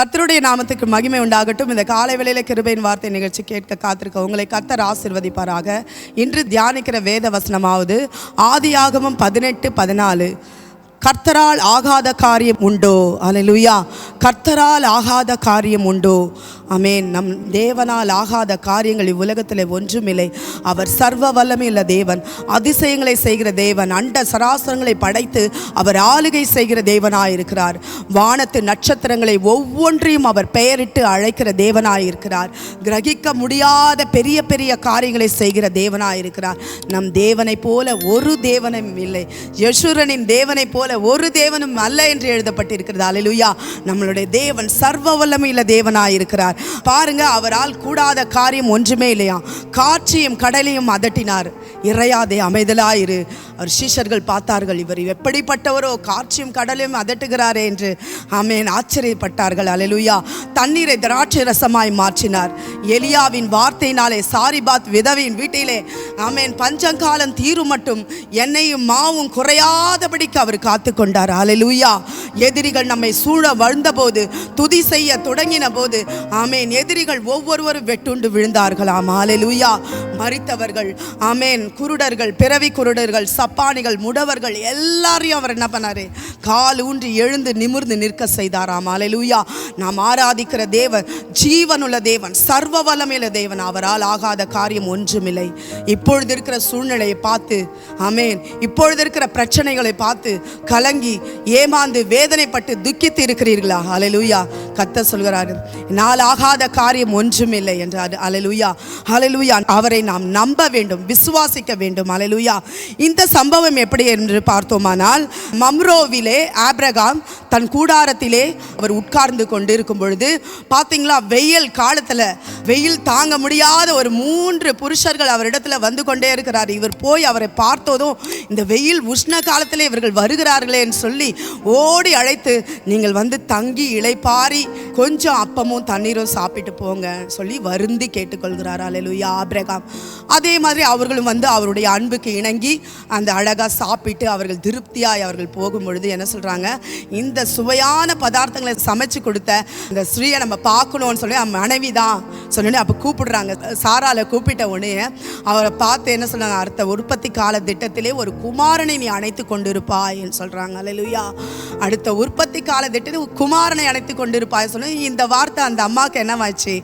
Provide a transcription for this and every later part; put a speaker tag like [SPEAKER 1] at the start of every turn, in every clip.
[SPEAKER 1] கத்தருடைய நாமத்துக்கு மகிமை உண்டாகட்டும். இந்த காலை வேளையில் கிருபையின் வார்த்தை நிகழ்ச்சி கேட்க காத்திருக்க உங்களை கர்த்தர் ஆசிர்வதிப்பாராக. இன்று தியானிக்கிற வேத வசனமாவது ஆதியாகமம் பதினெட்டு பதினாலு. கர்த்தரால் ஆகாத காரியம் உண்டோ? அல்லேலூயா கர்த்தரால் ஆகாத காரியம் உண்டோ? அமேன் நம் தேவனால் ஆகாத காரியங்கள் இவ்வுலகத்தில் ஒன்றுமில்லை. அவர் சர்வ வல்லமையுள்ள தேவன் அதிசயங்களை செய்கிற தேவன் அண்ட சராசரங்களை படைத்து அவர் ஆளுகை செய்கிற தேவனாயிருக்கிறார். வானத்து நட்சத்திரங்களை ஒவ்வொன்றையும் அவர் பெயரிட்டு அழைக்கிற தேவனாயிருக்கிறார். கிரகிக்க முடியாத பெரிய பெரிய காரியங்களை செய்கிற தேவனாயிருக்கிறார். நம் தேவனைப் போல ஒரு தேவனும் இல்லை. யசுரனின் தேவனைப் போல ஒரு தேவனும் அல்ல என்று எழுதப்பட்டிருக்கிறது. அல்லேலூயா நம்மளுடைய தேவன் சர்வ வல்லமையுள்ள தேவனாயிருக்கிறார். பாருங்க அவரால் கூடாத காரியம் ஒன்றுமே இல்லையா? காற்றையும் கடலையும் அதட்டினார். இறையாதே அமைதலாயிரு. அவர் சீஷர்கள் பார்த்தார்கள் இவர் எப்படிப்பட்டவரோ காற்றும் கடலையும் அதட்டுகிறாரே என்று ஆமேன் ஆச்சரியப்பட்டார்கள். அலலுயா தண்ணீரை திராட்சை ரசமாய் மாற்றினார். எலியாவின் வார்த்தையினாலே சாரிபாத் விதவின் வீட்டிலே ஆமேன் பஞ்சங்காலம் தீரும் மட்டும் எண்ணெயும் மாவும் குறையாதபடிக்கு அவர் காத்து கொண்டார். அலலுயா எதிரிகள் நம்மை சூழ வழுந்தபோது துதி செய்ய தொடங்கின போது ஆமேன் எதிரிகள் ஒவ்வொருவரும் வெட்டுண்டு விழுந்தார்களாம். அல்லேலூயா மறித்தவர்கள் ஆமேன் குருடர்கள் பிறவி குருடர்கள் ஜப்பானிகள் முடவர்கள் எல்லாரையும் அவர் என்ன பண்ணாரு? கால் ஊன்றி எழுந்து நிமிர்ந்து நிற்க செய்தாராம். அலையூயா நாம் ஆராதிக்கிற தேவன் ஜீவனுள்ள தேவன் சர்வ வளமையில தேவன். அவரால் ஆகாத காரியம் ஒன்றுமில்லை. இப்பொழுது இருக்கிற சூழ்நிலையை பார்த்து அமேன் இப்பொழுது இருக்கிற பிரச்சனைகளை பார்த்து கலங்கி ஏமாந்து வேதனைப்பட்டு துக்கித்து இருக்கிறீர்களா? அலையூயா கத்த சொல்கிறாரு நாள் ஆகாத காரியம் ஒன்றுமில்லை என்றார். அலலுயா அலலுயா அவரை நாம் நம்ப வேண்டும் விசுவாசிக்க வேண்டும். அலலுயா இந்த சம்பவம் எப்படி என்று பார்த்தோமானால் மம்ரோவிலே ஆப்ரகாம் தன் கூடாரத்திலே அவர் உட்கார்ந்து கொண்டு இருக்கும் பொழுது பார்த்தீங்களா வெயில் காலத்தில் வெயில் தாங்க முடியாத ஒரு மூன்று புருஷர்கள் அவரிடத்துல வந்து கொண்டே இருக்கிறார். இவர் போய் அவரை பார்த்ததும் இந்த வெயில் உஷ்ண காலத்திலே இவர்கள் வருகிறார்களேன்னு சொல்லி ஓடி அழைத்து நீங்கள் வந்து தங்கி இளைப்பாரி கொஞ்சம் அப்பமும் தண்ணீரும் சாப்பிட்டு போங்க சொல்லி வருந்தி கேட்டுக்கொள்கிறார். Hallelujah Abraham. அதே மாதிரி அவர்களும் வந்து அவருடைய அன்புக்கு இணங்கி அந்த அழகாக சாப்பிட்டு அவர்கள் திருப்தியாய் அவர்கள் போகும் பொழுது என்ன சொல்கிறாங்க இந்த சுவையான பதார்த்தங்களை சமைச்சு கொடுத்த இந்த ஸ்ரீயை நம்ம பார்க்கணும்னு சொல்லி அவன் மனைவி தான் சொன்னோடனே அப்போ கூப்பிடுறாங்க. சாரால கூப்பிட்ட உடனே அவரை பார்த்து என்ன சொல்கிறாங்க அடுத்த உற்பத்தி கால திட்டத்திலே ஒரு குமாரனை நீ அணைத்து கொண்டிருப்பாய்ன்னு சொல்கிறாங்க அல்லேலூயா. அடுத்த உற்பத்தி கால திட்டத்தில் குமாரனை அணைத்து கொண்டிருப்பாய் சொல்லி இந்த வார்த்தை அந்த அம்மாவுக்கு என்னவாச்சு?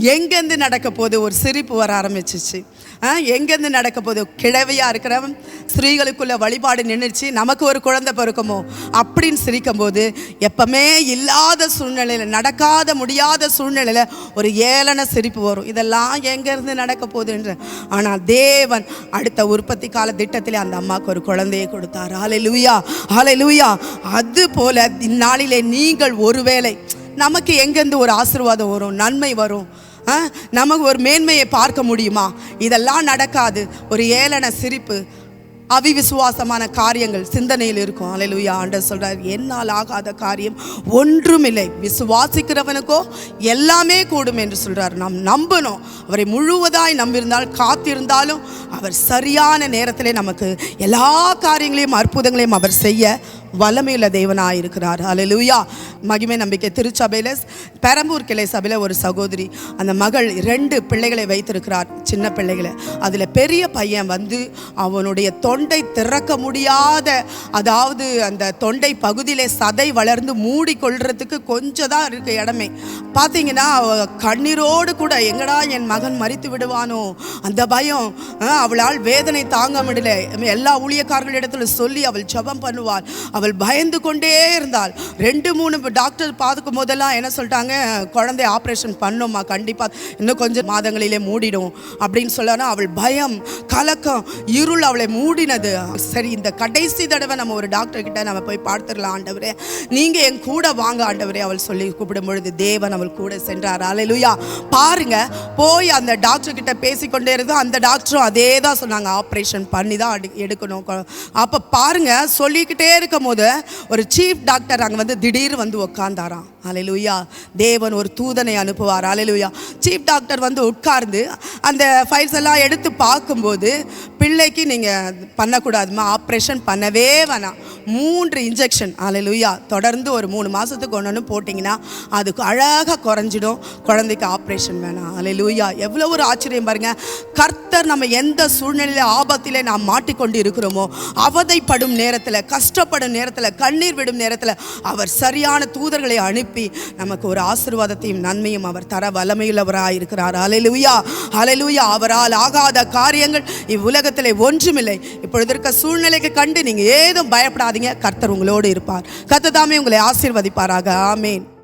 [SPEAKER 1] எங்கேருந்து நடக்க போது ஒரு சிரிப்பு வர ஆரம்பிச்சிச்சு. ஆ, எங்கேருந்து நடக்க போது கிழவையாக இருக்கிறவன் ஸ்திரீகளுக்குள்ள வழிபாடு நின்றுச்சு நமக்கு ஒரு குழந்தை பிறக்குமோ? அப்படின்னு சிரிக்கும்போது எப்பவுமே இல்லாத சூழ்நிலையில் நடக்காத முடியாத சூழ்நிலையில் ஒரு ஏளன சிரிப்பு வரும். இதெல்லாம் எங்கேருந்து நடக்க போகுதுன்ற. ஆனால் தேவன் அடுத்த உற்பத்தி கால திட்டத்தில் அந்த அம்மாவுக்கு ஒரு குழந்தையை கொடுத்தார். ஆலை லூயா ஹாலை லூயா அது போல இந்நாளிலே நீங்கள் ஒருவேளை நமக்கு எங்கேருந்து ஒரு ஆசீர்வாதம் வரும்? நன்மை வரும்? நமக்கு ஒரு மேன்மையை பார்க்க முடியுமா? இதெல்லாம் நடக்காது. ஒரு ஏளன சிரிப்பு அவிவிசுவாசமான காரியங்கள் சிந்தனையில் இருக்கும். அலையிலுயா ஆண்டர் சொல்கிறார் என்னால் ஆகாத காரியம் ஒன்றுமில்லை. விசுவாசிக்கிறவனுக்கோ எல்லாமே கூடும் என்று சொல்கிறார் நாம் நம்பணும். அவரை முழுவதாய் நம்பியிருந்தால் காத்திருந்தாலும் அவர் சரியான நேரத்திலே நமக்கு எல்லா காரியங்களையும் அற்புதங்களையும் அவர் செய்ய வல்லமையுள்ள தேவனாக இருக்கிறார் அலையிலுயா மகிமை நம்பிக்கை. திருச்சபையில் பெரம்பூர் கிளை சபையில் ஒரு சகோதரி. அந்த மகள் ரெண்டு பிள்ளைகளை வைத்திருக்கிறார் சின்ன பிள்ளைகளை. அதில் பெரிய பையன் வந்து அவனுடைய தொண்டை திறக்க முடியாத அதாவது அந்த தொண்டை பகுதியிலே சதை வளர்ந்து மூடி கொள்றதுக்கு கொஞ்சம் தான் இருக்கு இடமே. பார்த்தீங்கன்னா அவ கண்ணீரோடு கூட எங்கடா என் மகன் மறித்து விடுவானோ? அந்த பயம் அவளால் வேதனை தாங்க முடியல. எல்லா ஊழியக்காரர்களிடத்தில் சொல்லி அவள் ஜெபம் பண்ணுவாள். அவள் பயந்து கொண்டே இருந்தாள். ரெண்டு மூணு டாக்டர் பார்க்கும் போதெல்லாம் என்ன சொல்லிட்டாங்க குழந்தை ஆப்ரேஷன் பண்ணோம்மா கண்டிப்பாக இன்னும் கொஞ்சம் மாதங்களிலே மூடிடும் அப்படின்னு சொல்லனா அவள் பயம் கலக்கம் இருள் அவளை மூடினது. சரி இந்த கடைசி தடவை நம்ம ஒரு டாக்டர் கிட்ட நம்ம போய் பார்த்துடலாம் ஆண்டவரே. நீங்கள் என் கூட வாங்க ஆண்டவரே அவள் சொல்லி கூப்பிடும் பொழுது தேவன் அவள் கூட சென்றார். அலையிலுயா பாருங்க போய் அந்த டாக்டர் கிட்ட பேசிக்கொண்டே இருந்தோம் அந்த டாக்டரும் அதே தான் சொன்னாங்க ஆப்ரேஷன் பண்ணி தான் எடுக்கணும். அப்போ பாருங்க சொல்லிக்கிட்டே இருக்கும் போது ஒரு சீஃப் டாக்டர் அங்கே வந்து திடீர் வந்து உட்காந்தாராம் அலையிலுயா தேவன் ஒரு தூதனை அனுப்புவார். அலையிலுயா சீஃப் டாக்டர் வந்து உட்கார்ந்து அந்த ஃபைல்ஸ் எல்லாம் எடுத்து பார்க்கும்போது பிள்ளைக்கு நீங்கள் பண்ணக்கூடாதுமா ஆப்ரேஷன் பண்ணவே வேணாம். மூன்று இன்ஜெக்ஷன் அலையிலுயா தொடர்ந்து ஒரு மூணு மாதத்துக்கு ஒன்று ஒன்று போட்டிங்கன்னா அதுக்கு அழகாக குறைஞ்சிடும். குழந்தைக்கு ஆப்ரேஷன் வேணாம். அலையிலுயா எவ்வளோ ஒரு ஆச்சரியம் பாருங்கள் கர்த்தர் நம்ம எந்த சூழ்நிலையில ஆபத்திலே நாம் மாட்டிக்கொண்டு இருக்கிறோமோ அவதைப்படும் நேரத்தில் கஷ்டப்படும் நேரத்தில் கண்ணீர் விடும் நேரத்தில் அவர் சரியான தூதர்களை அனுப்பி நமக்கு ஒரு ஆசீர்வாதத்தையும் நன்மையும் அவர் தர வல்லமையுள்ளவராக இருக்கிறார். அலையிலுயா அலையிலுயா அவரால் ஆகாத காரியங்கள் இவ்வுலகத்தில் ஒன்றுமில்லை. இப்பொழுது இருக்க சூழ்நிலைக்கு கண்டு நீங்கள் ஏதும் பயப்படாது பயப்படாதீங்க கர்த்தர் உங்களோடு இருப்பார். கர்த்தர் தாமே உங்களை ஆசீர்வதிப்பாராக. ஆமேன்.